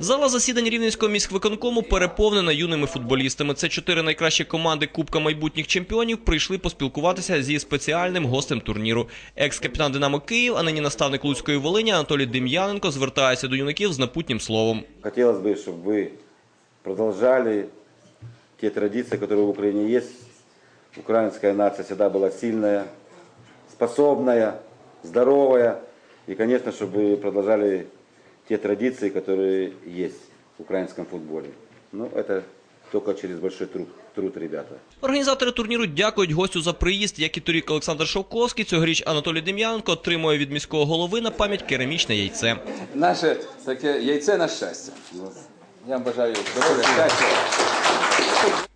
Зала засідань Рівненського міськвиконкому переповнена юними футболістами. Це чотири найкращі команди Кубка майбутніх чемпіонів прийшли поспілкуватися зі спеціальним гостем турніру. Екс-капітан Динамо Київ, а нині наставник Луцької Волині Анатолій Дем'яненко звертається до юнаків з напутнім словом. Хотелось бы, чтобы вы продолжали те традиции, которые в Украине есть. Украинская нация всегда была сильная, способная, здоровая. И, конечно, чтобы вы продолжали те традиции, которые есть в украинском футболе. Ну, это только через большой труд, труд ребята. Організатори турніру дякують гостю за приїзд, як і торік Олександр Шовковський. Цьогоріч Анатолій Дем'яненко отримує від міського голови на пам'ять керамічне яйце. Наше таке яйце на щастя. Я вам бажаю здоров'я, щастя.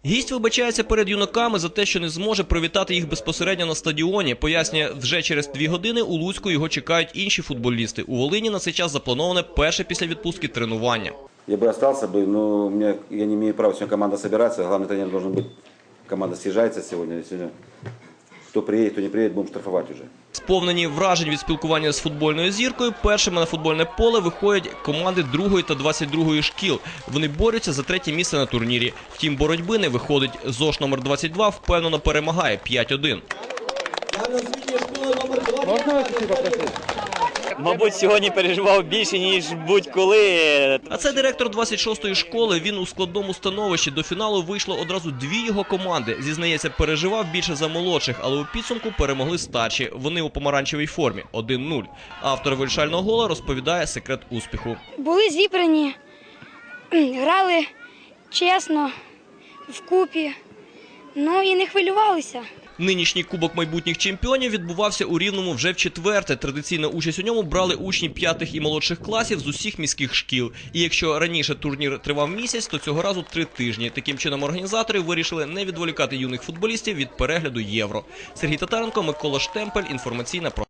Гість вибачається перед юнаками за те, що не зможе привітати їх безпосередньо на стадіоні. Пояснює, вже через дві години у Луцьку його чекають інші футболісти. У Волині на цей час заплановане перше після відпустки тренування. Я бы остался бы, но у меня, я не имею права сегодня команда собираться. Главный тренер должен быть. Команда съезжается сегодня. Сегодня кто приедет, кто не приедет, будем штрафовать уже. Сповнені вражень від спілкування з футбольною зіркою, першими на футбольне поле виходять команди 2 та 22 шкіл. Вони борються за третє місце на турнірі. Втім, боротьби не виходить. ЗОШ номер 22 впевнено перемагає 5-1. Мабуть, сьогодні переживав більше, ніж будь-коли. А це директор 26-ї школи. Він у складному становищі. До фіналу вийшло одразу дві його команди. Зізнається, переживав більше за молодших, але у підсумку перемогли старші. Вони у помаранчевій формі 1-0. Автор вирішального гола розповідає секрет успіху. були зібрані, грали чесно, вкупі, ну і не хвилювалися. Нинішній кубок майбутніх чемпіонів відбувався у Рівному вже в четверте. Традиційна участь у ньому брали учні п'ятих і молодших класів з усіх міських шкіл. І якщо раніше турнір тривав місяць, то цього разу три тижні. Таким чином організатори вирішили не відволікати юних футболістів від перегляду євро. Сергій Татаренко, Микола Штемпель. Інформаційна про.